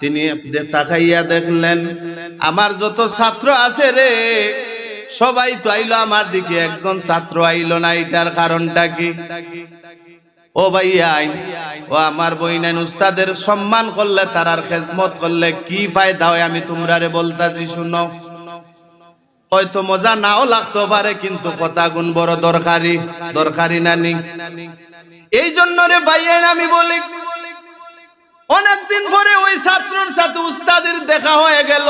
তিনি তাকাইয়া দেখলেন, আমার যত ছাত্র আছে রে, সবাই তো আইলো আমার দিকে, একজন ছাত্র আইলো না, এটার কারণটা কি? ও ভাইয়াই ও আমার বইনাইন উস্তাদের সম্মান করলে, তারার খেজমত করলে কি ফায়দা হয় আমি তোমরারে বলতাছি, শুনো। হয়তো মজা নাও লাগতে পারে, কিন্তু কথা গুণ বড় দরকারি দরকারি নানি এই জন্য রে ভাইয়াইন আমি বলি অনেকদিন পরে ওই ছাত্রর সাথে উস্তাদের দেখা হয়ে গেল।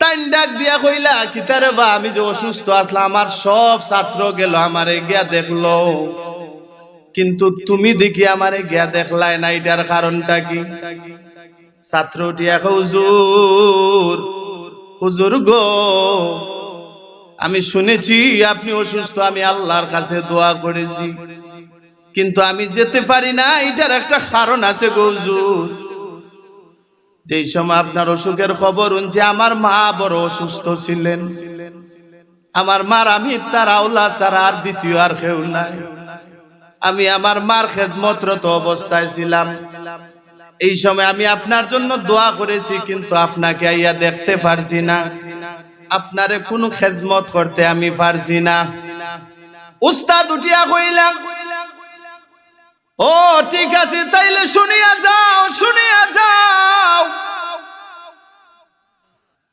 তাই ডাক দিয়া কইলা কিতারে বা, আমি যে অসুস্থ আসলাম, আমার সব ছাত্র গেল, আমারে গিয়া দেখল। কিন্তু তুমি দেখি আমারে গিয়া দেখলাই না, এটার কারণটা কি? ছাত্র উঠিয়া হুজুর হুজুর গো, আমি শুনেছি আপনি অসুস্থ, আমি আল্লাহর কাছে দোয়া করেছি। কিন্তু আমি যেতে পারি না, এটার একটা কারণ আছে গো হুজুর। যেই সময় আপনার অসুখের খবর উনছে আমার মা বড় অসুস্থ ছিলেন। আমার মার আমি তার আওলা ছাড়া আর দ্বিতীয় আর কেউ নাই। আমি আমার মার খেদমতরত অবস্থায় ছিলাম। এই সময় আমি আপনার জন্য দোয়া করেছি, কিন্তু আপনাকে আইয়া দেখতে পারছি না। আপনারে কোনো খেজমত করতে আমি পারছি না। উস্তাদ উঠিয়া কইলাম ও, ঠিক আছে, তাইলে শুনিয়া যাও শুনিয়া যাও।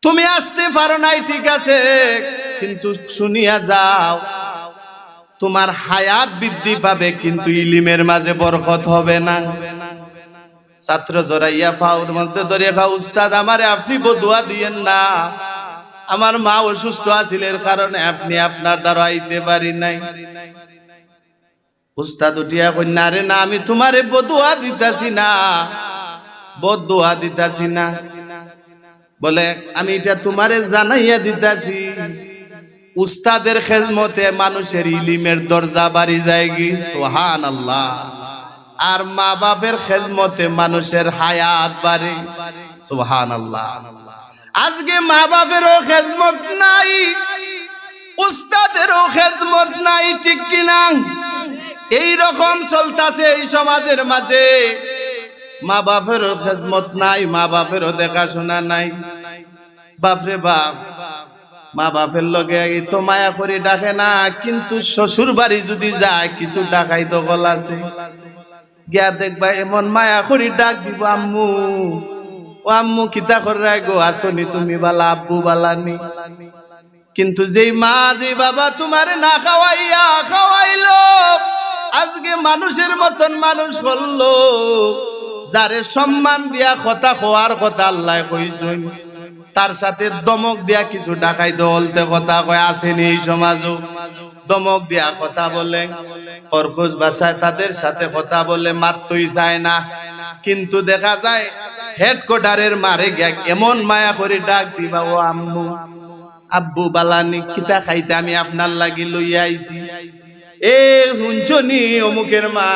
তুমি আসতে পারো নাই, ঠিক আছে, কিন্তু শুনিয়া যাও। তোমার হায়াত বৃদ্ধি পাবে, কিন্তু ইলিমের মাঝে বরকত হবে না। ছাত্র জড়াইয়া ফাউর মধ্যে ধরিয়া খাও, উস্তাদ, আমারে আপনি বদুয়া দিয়েন না। আমার মা অসুস্থ আছিলের কারণে আপনি আপনার দ্বারা আইতে পারি নাই। উস্তাদ উঠিয়া কন্যা রে না, আমি তোমারে বদুয়া দিতাছি না। বদুয়া দিতাছি না। বলে, আমি এটা তোমারে জানাইয়া দিতাছি। উস্তাদের খেজমতে মানুষের ইলিমের দরজা বাড়ি যায় কি সোহান আল্লাহ আর মা বাপের খেজমতে মানুষের হায়াত বাড়ে সোহান আল্লাহ আজকে মা বাপেরও খেজমত নাই, উস্তাদেরও খেজমত নাই, ঠিক কিনা? এই রকম চলতাছে এই সমাজের মাঝে। মা বাপেরও খেজমত নাই, মা বাপেরও দেখাশোনা নাই। বাপরে বাপ, মা বাপের লগে তো মায়া করে ডাকে না, কিন্তু শ্বশুর বাড়ি যদি যায়, কিছু ডাকাই তো গল আছে। গিয়া দেখবা এমন মায়া করি ডাক দিব, আম্মু, ও আম্মু, কিতা করে গো? আসনি তুমি বালা, আব্বু বালানি কিন্তু যেই মা যে বাবা তোমার না খাওয়াইয়া, খাওয়াইলো। মানুষের মতন মানুষ করল। যারে সম্মান দিয়া কথা খোয়ার কথা আল্লাহ কইছেন, তার সাথে দমক দিয়া কিছু ডাকাই দলতে কথা কয়, আসেনি এই সমাজও দমক দিয়া কথা বলে কর্কশ ভাষায় তাদের সাথে কথা বলে মাত্রই চায় না। কিন্তু দেখা যায় হেডকোয়ার্টারের মারে গিয়া এমন মায়া করে ডাক দিবা, ও আম্মু, আব্বু, বালানি, কিতা খাইতে আমি আপনার লাগি লইয়া আইছি? এ শুনছনি অমুকের মা।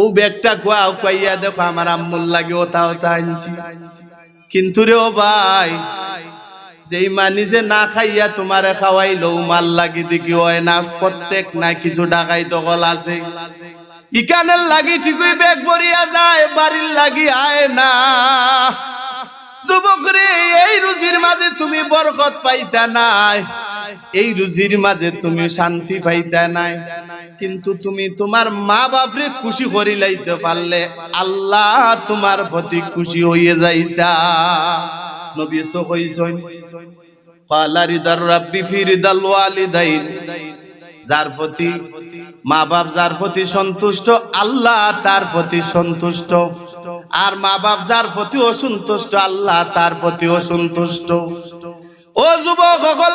ও ব্যাগটা কুয়া কুয়াইয়া দেখো, আমার আম্মুর লাগে ওতা ওতা আনছি। কিন্তু রে ও ভাই, যেই মা নিজে না খাইয়া তোমারে খাওয়াইলো মাল লাগি দেখি হয় না, প্রত্যেক না কিছু ডাকাই দখল আছে। ইকানের লাগি ঠিকই ব্যাগ ভরিয়া যায়, বাড়ির লাগি আয় না। যুবক রে, এই রুজির মাঝে তুমি বরকত পাইতা নাই। এই রুজির মাঝে তুমি শান্তি পাইতা নাই। কিন্তু তুমি তোমার মা বাপরে খুশি করি লাইতে পারলে আল্লাহ তোমার প্রতি খুশি হইয়ে যাইতা। নবী তো কইছেন, পালা রিদার রাব্বি ফি রিদাল ওয়ালিদাইন। যার প্রতি মা বাপ যার প্রতি সন্তুষ্ট, আল্লাহ তার প্রতি সন্তুষ্ট। আর মা বাপ যার প্রতি অসন্তুষ্ট, আল্লাহ তার প্রতি অসন্তুষ্ট। ও যুবক সকল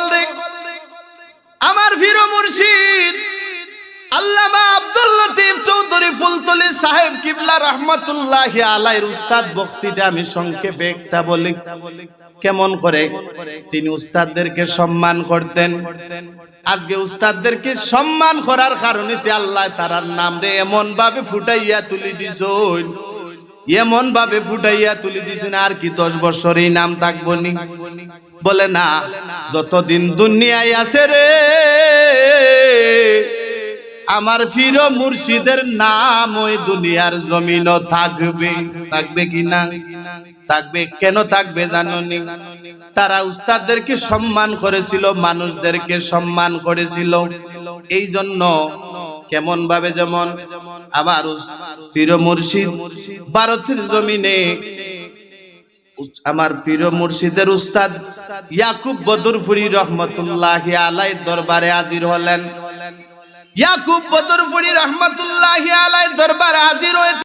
আমার ফির মুর্শিদ, আল্লামা আব্দুল লতিফ চৌধুরী ফুলতলি সাহেব কিবলা রহমতুল্লাহ আলাইর উস্তাদ বক্তিটা আমি সংক্ষেপে একটা বলি। কেমন করে? তিনি উস্তাদদেরকে সম্মান করতেন। আজকে উস্তাদদেরকে সম্মান করার কারণে আল্লাহ তারার নাম রে এমন ভাবে ফুটাইয়া তুলি দিছ এমন ভাবে ফুটাইয়া তুলি দিছেন, আর কি দশ বছর এই নাম থাকব বলে না, যতদিন দুনিয়ায় আছে রে, আমার ফির মুর্শিদের নাম ওই দুনিয়ার জমিন থাকবে। থাকবে কি না? থাকবে, কেন থাকবে জাননি তারা উস্তাদদেরকে সম্মান করেছিল, মানুষদেরকে সম্মান করেছিল। এই জন্য কেমন ভাবে যেমন আবার পীর মুর্শিদ ভারতের জমিনে আমার প্রিয় মুর্শিদের উস্তাদ ইয়াকুব বদরফুরি রহমতুল্লাহ আলাই দরবারে হাজির হলেন। ইয়াকুব বদরফুরি রহমতুল্লাহ আলাই দরবারে হাজির হয়ে